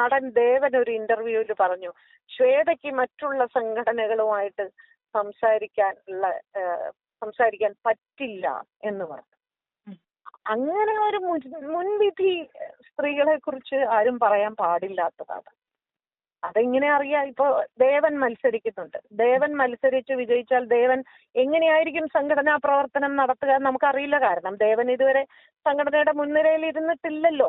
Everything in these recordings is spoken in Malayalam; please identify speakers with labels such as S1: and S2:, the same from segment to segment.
S1: നടൻ ദേവൻ ഒരു ഇന്റർവ്യൂവിൽ പറഞ്ഞു ശ്വേതയ്ക്ക് മറ്റുള്ള സംഘടനകളുമായിട്ട് സംസാരിക്കാൻ ഉള്ള സംസാരിക്കാൻ പറ്റില്ല എന്ന് പറഞ്ഞു. അങ്ങനെ ഒരു മുൻവിധി സ്ത്രീകളെ കുറിച്ച് ആരും പറയാൻ പാടില്ലാത്തതാണ്. അതെങ്ങനെ അറിയാം? ഇപ്പൊ ദേവൻ മത്സരിക്കുന്നുണ്ട്. ദേവൻ മത്സരിച്ച് വിജയിച്ചാൽ ദേവൻ എങ്ങനെയായിരിക്കും സംഘടനാ പ്രവർത്തനം നടത്തുക നമുക്കറിയില്ല. കാരണം ദേവൻ ഇതുവരെ സംഘടനയുടെ മുൻനിരയിൽ ഇരുന്നിട്ടില്ലല്ലോ.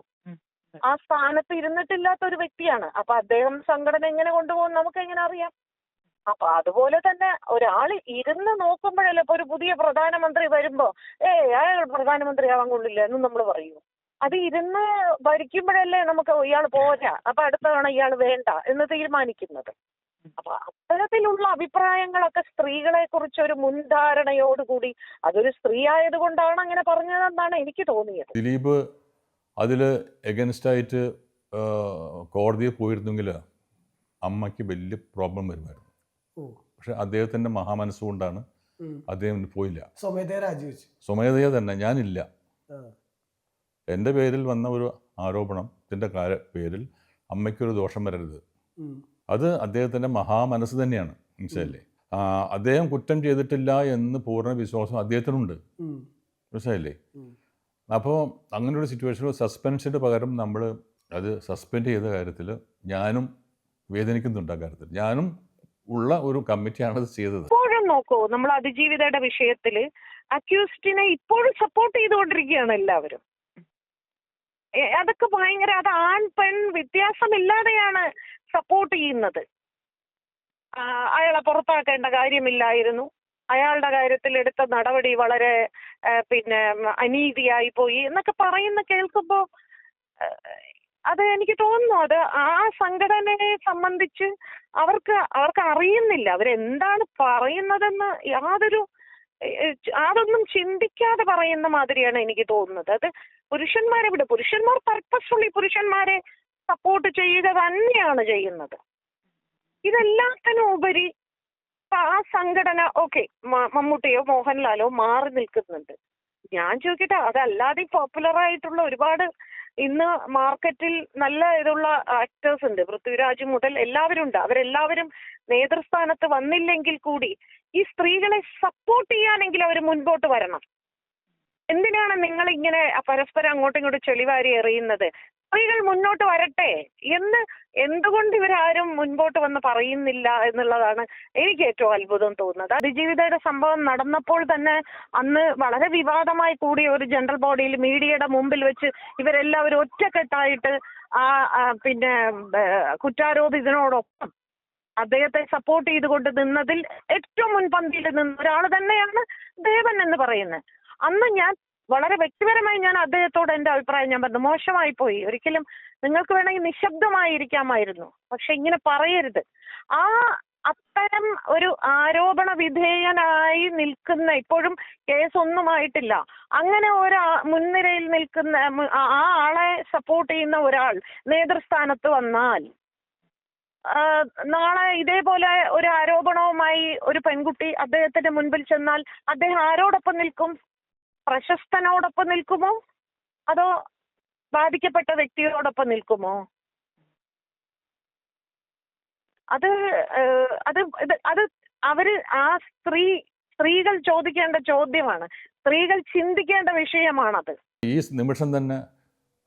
S1: ആ സ്ഥാനത്ത് ഇരുന്നിട്ടില്ലാത്ത ഒരു വ്യക്തിയാണ്. അപ്പൊ അദ്ദേഹം സംഘടന എങ്ങനെ കൊണ്ടുപോകും നമുക്ക് എങ്ങനെ അറിയാം? അപ്പൊ അതുപോലെ തന്നെ ഒരാൾ ഇരുന്ന് നോക്കുമ്പോഴല്ലേ ഇപ്പൊ ഒരു പുതിയ പ്രധാനമന്ത്രി വരുമ്പോ ഏ അയാൾ പ്രധാനമന്ത്രി ആവാൻ കൊള്ളില്ല എന്നും നമ്മൾ പറയൂ. അത് ഇരുന്ന് ഭരിക്കുമ്പോഴല്ലേ നമുക്ക് ഇയാൾ പോരാ. അപ്പൊ അടുത്ത തവണ ഇയാൾ വേണ്ട എന്ന് തീരുമാനിക്കുന്നത്. അപ്പൊ അത്തരത്തിലുള്ള അഭിപ്രായങ്ങളൊക്കെ സ്ത്രീകളെ കുറിച്ച് ഒരു മുൻധാരണയോടുകൂടി അതൊരു സ്ത്രീ ആയതുകൊണ്ടാണ് അങ്ങനെ പറഞ്ഞതെന്നാണ് എനിക്ക് തോന്നിയത്.
S2: ദിലീപ് അതിൽ എഗൻസ്റ്റായിട്ട് കോടതിയിൽ പോയിരുന്നെങ്കിൽ അമ്മയ്ക്ക് വലിയ പ്രോബ്ലം വരുമായിരുന്നു. പക്ഷെ അദ്ദേഹത്തിന്റെ മഹാമനസ്സുകൊണ്ടാണ്. അദ്ദേഹം പോയില്ല.
S3: സ്വമേധയാ
S2: തന്നെ. ഞാനില്ല. എന്റെ പേരിൽ വന്ന ഒരു ആരോപണത്തിന്റെ കാര പേരിൽ അമ്മയ്ക്കൊരു ദോഷം വരരുത്. അത് അദ്ദേഹത്തിന്റെ മഹാമനസ് തന്നെയാണ് മനസ്സിലല്ലേ അദ്ദേഹം കുറ്റം ചെയ്തിട്ടില്ല എന്ന് പൂർണ വിശ്വാസം അദ്ദേഹത്തിനുണ്ട്.
S3: മനസ്സിലല്ലേ
S2: മനസ്സിലായില്ലേ. അപ്പോൾ അങ്ങനെ ഒരു സിറ്റുവേഷനിൽ സസ്പെൻഷന് പകരം നമ്മൾ അത് സസ്പെൻഡ് ചെയ്ത കാര്യത്തിൽ ഞാനും വേദനിക്കുന്നുണ്ട് ആ കാര്യത്തിൽ ഞാനും ഉള്ള ഒരു കമ്മിറ്റിയാണ് അത് ചെയ്തത്.
S1: നോക്കൂ നമ്മൾ അതിജീവിതയുടെ വിഷയത്തിൽ അക്യൂസ്റ്റിനെ ഇപ്പോഴും സപ്പോർട്ട് ചെയ്തുകൊണ്ടിരിക്കുകയാണ് എല്ലാവരും. അതൊക്കെ ഭയങ്കര അത് ആൺ പെൺ വ്യത്യാസമില്ലാതെയാണ് സപ്പോർട്ട് ചെയ്യുന്നത്. അയാളെ പുറത്താക്കേണ്ട കാര്യമില്ലായിരുന്നു. അയാളുടെ കാര്യത്തിൽ എടുത്ത നടപടി വളരെ പിന്നെ അനീതിയായി പോയി എന്നൊക്കെ പറയുന്ന കേൾക്കുമ്പോൾ അത് എനിക്ക് തോന്നുന്നു അത് ആ സംഘടനയെ സംബന്ധിച്ച് അവർക്ക് അവർക്ക് അറിയുന്നില്ല. അവരെന്താണ് പറയുന്നതെന്ന് യാതൊരു അതൊന്നും ചിന്തിക്കാതെ പറയുന്ന മാതിരിയാണ് എനിക്ക് തോന്നുന്നത്. അത് പുരുഷന്മാരെ വിട് പുരുഷന്മാർ പർപ്പസ്ഫുള്ളി പുരുഷന്മാരെ സപ്പോർട്ട് ചെയ്യുക തന്നെയാണ് ചെയ്യുന്നത്. ഇതെല്ലാത്തിനും ഉപരി സംഘടന ഓക്കെ മമ്മൂട്ടിയോ മോഹൻലാലോ മാറി നിൽക്കുന്നുണ്ട്. ഞാൻ ചോദിക്കട്ടെ അതല്ലാതെ പോപ്പുലർ ആയിട്ടുള്ള ഒരുപാട് ഇന്ന് മാർക്കറ്റിൽ നല്ല ഇതുള്ള ആക്ടേഴ്സ് ഉണ്ട്. പൃഥ്വിരാജ് മുതൽ എല്ലാവരും ഉണ്ട്. അവരെല്ലാവരും നേതൃസ്ഥാനത്ത് വന്നില്ലെങ്കിൽ കൂടി ഈ സ്ത്രീകളെ സപ്പോർട്ട് ചെയ്യാനെങ്കിലും അവർ മുൻപോട്ട് വരണം. എന്തിനാണ് നിങ്ങൾ ഇങ്ങനെ പരസ്പരം അങ്ങോട്ടും ഇങ്ങോട്ടും ചെളിവാരി എറിയുന്നത്? സ്ത്രീകൾ മുന്നോട്ട് വരട്ടെ. എന്ന് എന്തുകൊണ്ട് ഇവരാരും മുൻപോട്ട് വന്ന് പറയുന്നില്ല എന്നുള്ളതാണ് എനിക്ക് ഏറ്റവും അത്ഭുതം തോന്നുന്നത്. അതിജീവിതയുടെ സംഭവം നടന്നപ്പോൾ തന്നെ അന്ന് വളരെ വിവാദമായി കൂടിയ ഒരു ജനറൽ ബോഡിയിൽ മീഡിയയുടെ മുമ്പിൽ വെച്ച് ഇവരെല്ലാവരും ഒറ്റക്കെട്ടായിട്ട് ആ പിന്നെ കുറ്റാരോപിതനോടൊപ്പം അദ്ദേഹത്തെ സപ്പോർട്ട് ചെയ്തുകൊണ്ട് നിന്നതിൽ ഏറ്റവും മുൻപന്തിയിൽ നിന്ന ഒരാൾ തന്നെയാണ് ദേവൻ എന്ന് പറയുന്നത്. അന്ന് ഞാൻ വളരെ വ്യക്തിപരമായി ഞാൻ അദ്ദേഹത്തോട് എന്റെ അഭിപ്രായം ഞാൻ പറഞ്ഞു. മോശമായി പോയി. ഒരിക്കലും നിങ്ങൾക്ക് വേണമെങ്കിൽ നിശബ്ദമായിരിക്കാമായിരുന്നു പക്ഷെ ഇങ്ങനെ പറയരുത്. ആ അത്തരം ഒരു ആരോപണ വിധേയനായി നിൽക്കുന്ന ഇപ്പോഴും കേസൊന്നും ആയിട്ടില്ല. അങ്ങനെ ഒരു മുൻനിരയിൽ നിൽക്കുന്ന ആ ആളെ സപ്പോർട്ട് ചെയ്യുന്ന ഒരാൾ നേതൃസ്ഥാനത്ത് വന്നാൽ നാളെ ഇതേപോലെ ഒരു ആരോപണവുമായി ഒരു പെൺകുട്ടി അദ്ദേഹത്തിന്റെ മുൻപിൽ ചെന്നാൽ അദ്ദേഹം ആരോടൊപ്പം നിൽക്കും? പ്രശസ്തനോടൊപ്പം നിൽക്കുമോ? അതോ ബാധിക്കപ്പെട്ട വ്യക്തിയോടൊപ്പം നിൽക്കുമോ? അത് അത് ഇത് അത് അവർ ആ സ്ത്രീ സ്ത്രീകൾ ചോദിക്കേണ്ട ചോദ്യമാണ്. സ്ത്രീകൾ ചിന്തിക്കേണ്ട വിഷയമാണത്.
S2: ഈ നിമിഷം തന്നെ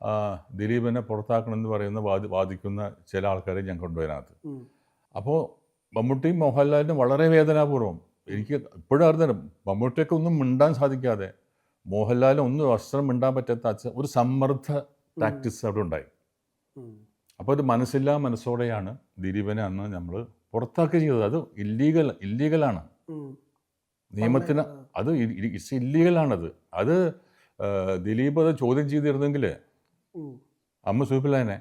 S2: ദിലീപിനെ ദിലീപിനെ പുറത്താക്കണമെന്ന് പറയുന്ന വാദി വാദിക്കുന്ന ചില ആൾക്കാരെ ഞാൻ കൊണ്ടുവരാനത്. അപ്പോൾ മമ്മൂട്ടിയും മോഹൻലാലിനും വളരെ വേദനാപൂർവം എനിക്ക് ഇപ്പോഴും അറിഞ്ഞു മമ്മൂട്ടിയൊക്കെ ഒന്നും മിണ്ടാൻ സാധിക്കാതെ മോഹൻലാലിന് ഒന്നും വസ്ത്രം മിണ്ടാൻ പറ്റാത്ത അച്ഛൻ ഒരു സമ്മർദ്ദ പ്രാക്ടീസ് അവിടെ ഉണ്ടായി. അപ്പോൾ ഒരു മനസ്സില്ലാ മനസ്സോടെയാണ് ദിലീപനെ അന്ന് നമ്മൾ പുറത്താക്കുക ചെയ്തത്. അത് ഇല്ലീഗൽ ഇല്ലീഗലാണ്. നിയമത്തിന് അത് ഇറ്റ്സ് ഇല്ലീഗലാണത് അത് ദിലീപ് അത് ചോദ്യം ചെയ്തിരുന്നെങ്കിൽ അമ്മ സൂപ്പില്ലാനെ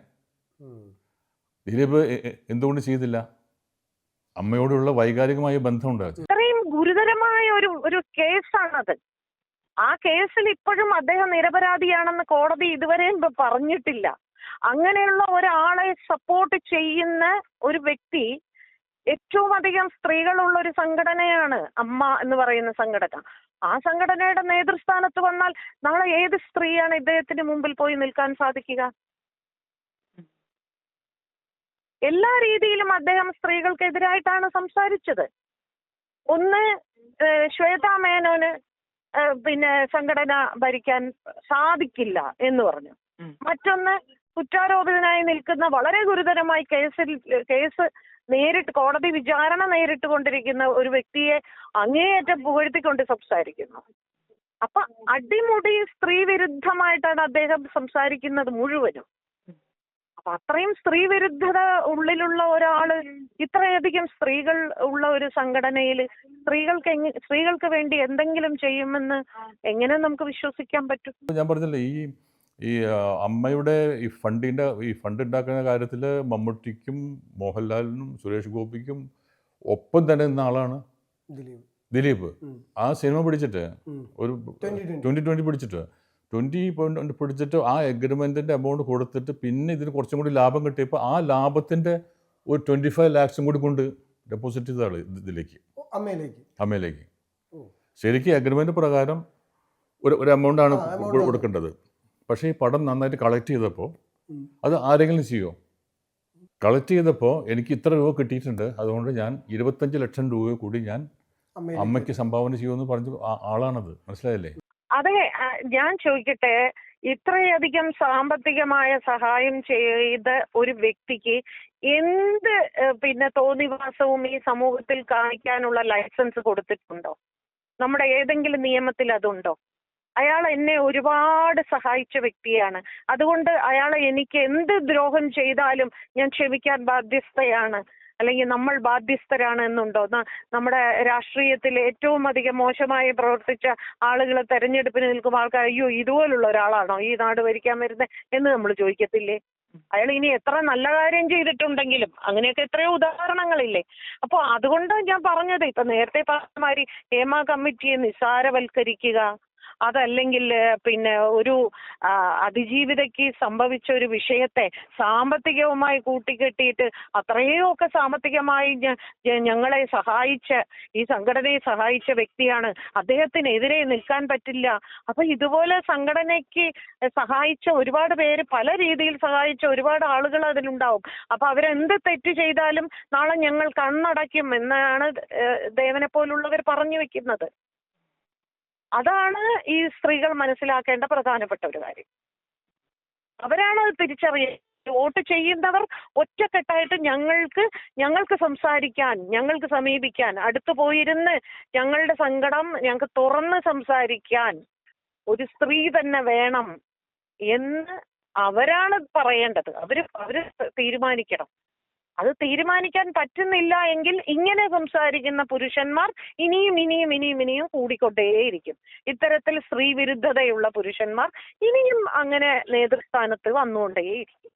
S3: ഉം.
S2: ദിലീപ് എന്തുകൊണ്ട് ചെയ്തില്ല? അമ്മയോടുള്ള വൈകാരികമായ ബന്ധമുണ്ട്.
S1: ഇത്രയും ഗുരുതരമായ ഒരു ഒരു കേസാണത്. ആ കേസിൽ ഇപ്പോഴും അദ്ദേഹം നിരപരാധിയാണെന്ന് കോടതി ഇതുവരെയും പറഞ്ഞിട്ടില്ല. അങ്ങനെയുള്ള ഒരാളെ സപ്പോർട്ട് ചെയ്യുന്ന ഒരു വ്യക്തി ഏറ്റവും അധികം സ്ത്രീകളുള്ള ഒരു സംഘടനയാണ് അമ്മ എന്ന് പറയുന്ന സംഘടന. ആ സംഘടനയുടെ നേതൃസ്ഥാനത്ത് വന്നാൽ നാളെ ഏത് സ്ത്രീയാണ് ഇദ്ദേഹത്തിന് മുമ്പിൽ പോയി നിൽക്കാൻ സാധിക്കുക? എല്ലാ രീതിയിലും അദ്ദേഹം സ്ത്രീകൾക്കെതിരായിട്ടാണ് സംസാരിച്ചത്. ഒന്ന് ശ്വേതാ മേനോന് പിന്നെ സംഘടന ഭരിക്കാൻ സാധിക്കില്ല എന്ന് പറഞ്ഞു. മറ്റൊന്ന് കുറ്റാരോപിതനായി നിൽക്കുന്ന വളരെ ഗുരുതരമായി കേസിൽ കേസ് നേരിട്ട് കോടതി വിചാരണ നേരിട്ട് കൊണ്ടിരിക്കുന്ന ഒരു വ്യക്തിയെ അങ്ങേയറ്റം പുകഴ്ത്തിക്കൊണ്ട് സംസാരിക്കുന്നു. അപ്പൊ അടിമുടി സ്ത്രീ വിരുദ്ധമായിട്ടാണ് അദ്ദേഹം സംസാരിക്കുന്നത് മുഴുവനും. അപ്പൊ അത്രയും സ്ത്രീ വിരുദ്ധത ഉള്ളിലുള്ള ഒരാൾ ഇത്രയധികം സ്ത്രീകൾ ഉള്ള ഒരു സംഘടനയിൽ സ്ത്രീകൾക്ക് സ്ത്രീകൾക്ക് വേണ്ടി എന്തെങ്കിലും ചെയ്യുമെന്ന് എങ്ങനെ നമുക്ക് വിശ്വസിക്കാൻ പറ്റും?
S2: ഞാൻ പറഞ്ഞില്ലേ ഈ ഈ അമ്മയുടെ ഈ ഫണ്ടിന്റെ ഈ ഫണ്ട് ഉണ്ടാക്കുന്ന കാര്യത്തിൽ മമ്മൂട്ടിക്കും മോഹൻലാലിനും സുരേഷ് ഗോപിക്കും ഒപ്പം തന്നെ നിന്ന ആളാണ്
S3: ദിലീപ്.
S2: ദിലീപ്. ആ സിനിമ പിടിച്ചിട്ട് ഒരു
S3: 2020.
S2: ട്വന്റി ട്വന്റി പിടിച്ചിട്ട് ട്വന്റി പോയിന്റ് പിടിച്ചിട്ട് ആ എഗ്രിമെന്റിന്റെ എമൗണ്ട് കൊടുത്തിട്ട് പിന്നെ ഇതിന് കുറച്ചും കൂടി ലാഭം കിട്ടിയപ്പോൾ ആ ലാഭത്തിന്റെ ഒരു ട്വന്റി ഫൈവ് ലാക്സും കൂടി കൊണ്ട് ഡെപ്പോസിറ്റ് ചെയ്താണ് ഇതിലേക്ക്.
S3: അമ്മയിലേക്ക്.
S2: അമ്മയിലേക്ക്. ശരിക്കും അഗ്രിമെന്റ് പ്രകാരം ഒരു ഒരു എമൗണ്ടാണ്. കൊടുക്കേണ്ടത്. പക്ഷേ ഈ പടം നന്നായിട്ട് കളക്ട് ചെയ്തപ്പോൾ അത് ആരെങ്കിലും ചെയ്യുമോ കളക്ട് ചെയ്തപ്പോൾ എനിക്ക് ഇത്ര രൂപ കിട്ടിയിട്ടുണ്ട്. അതുകൊണ്ട് ഞാൻ ഇരുപത്തഞ്ച് ലക്ഷം രൂപ കൂടി ഞാൻ അമ്മയ്ക്ക് സംഭാവന ചെയ്യുമെന്ന് പറഞ്ഞു ആളാണത്. മനസ്സിലായില്ലേ?
S1: അതെ ഞാൻ ചോദിക്കട്ടെ ഇത്രയധികം സാമ്പത്തികമായ സഹായം ചെയ്ത ഒരു വ്യക്തിക്ക് എന്ത് പിന്നെ തോന്നിവാസവും ഈ സമൂഹത്തിൽ കാണിക്കാനുള്ള ലൈസൻസ് കൊടുത്തിട്ടുണ്ടോ? നമ്മുടെ ഏതെങ്കിലും നിയമത്തിൽ അതുണ്ടോ? അയാൾ എന്നെ ഒരുപാട് സഹായിച്ച വ്യക്തിയാണ്. അതുകൊണ്ട് അയാൾ എനിക്ക് എന്ത് ദ്രോഹം ചെയ്താലും ഞാൻ ക്ഷമിക്കാൻ ബാധ്യസ്ഥയാണ്. അല്ലെങ്കിൽ നമ്മൾ ബാധ്യസ്ഥരാണ് എന്നുണ്ടോ? നമ്മുടെ രാഷ്ട്രീയത്തിൽ ഏറ്റവും അധികം മോശമായി പ്രവർത്തിച്ച ആളുകളെ തെരഞ്ഞെടുപ്പിന് നിൽക്കും ആൾക്കാർ അയ്യോ ഇതുപോലുള്ള ഒരാളാണോ ഈ നാട് ഭരിക്കാൻ വരുന്നത് എന്ന് നമ്മൾ ചോദിക്കത്തില്ലേ? അയാൾ ഇനി എത്ര നല്ല കാര്യം ചെയ്തിട്ടുണ്ടെങ്കിലും അങ്ങനെയൊക്കെ എത്രയോ ഉദാഹരണങ്ങളില്ലേ? അപ്പോൾ അതുകൊണ്ട് ഞാൻ പറഞ്ഞത്. ഇപ്പൊ നേരത്തെ പറഞ്ഞ മാതിരി ഹേമ കമ്മിറ്റിയെ നിസ്സാരവൽക്കരിക്കുക. അതല്ലെങ്കിൽ പിന്നെ ഒരു അതിജീവിതയ്ക്ക് സംഭവിച്ച ഒരു വിഷയത്തെ സാമ്പത്തികവുമായി കൂട്ടിക്കെട്ടിയിട്ട് അത്രയൊക്കെ സാമ്പത്തികമായി ഞങ്ങളെ സഹായിച്ച ഈ സംഘടനയെ സഹായിച്ച വ്യക്തിയാണ്. അദ്ദേഹത്തിനെതിരെ നിൽക്കാൻ പറ്റില്ല. അപ്പൊ ഇതുപോലെ സംഘടനയ്ക്ക് സഹായിച്ച ഒരുപാട് പേര് പല രീതിയിൽ സഹായിച്ച ഒരുപാട് ആളുകൾ അതിലുണ്ടാവും. അപ്പൊ അവരെന്ത് തെറ്റ് ചെയ്താലും നാളെ ഞങ്ങൾ കണ്ണടയ്ക്കും എന്നാണ് ദേവനെ പോലുള്ളവർ പറഞ്ഞു വെക്കുന്നത്. അതാണ് ഈ സ്ത്രീകൾ മനസ്സിലാക്കേണ്ട പ്രധാനപ്പെട്ട ഒരു കാര്യം. അവരാണ് അത് വോട്ട് ചെയ്യുന്നവർ ഒറ്റക്കെട്ടായിട്ട് ഞങ്ങൾക്ക് ഞങ്ങൾക്ക് സംസാരിക്കാൻ ഞങ്ങൾക്ക് സമീപിക്കാൻ അടുത്തു പോയിരുന്ന് ഞങ്ങളുടെ സങ്കടം ഞങ്ങൾക്ക് തുറന്ന് സംസാരിക്കാൻ ഒരു സ്ത്രീ തന്നെ വേണം എന്ന് അവരാണ് പറയേണ്ടത്. അവർ അവർ തീരുമാനിക്കണം. അത് തീരുമാനിക്കാൻ പറ്റുന്നില്ല എങ്കിൽ ഇങ്ങനെ സംസാരിക്കുന്ന പുരുഷന്മാർ ഇനിയും ഇനിയും ഇനിയും ഇനിയും കൂടിക്കൊണ്ടേയിരിക്കും. ഇത്തരത്തിൽ സ്ത്രീ വിരുദ്ധതയുള്ള പുരുഷന്മാർ ഇനിയും അങ്ങനെ നേതൃസ്ഥാനത്ത് വന്നുകൊണ്ടേയിരിക്കും.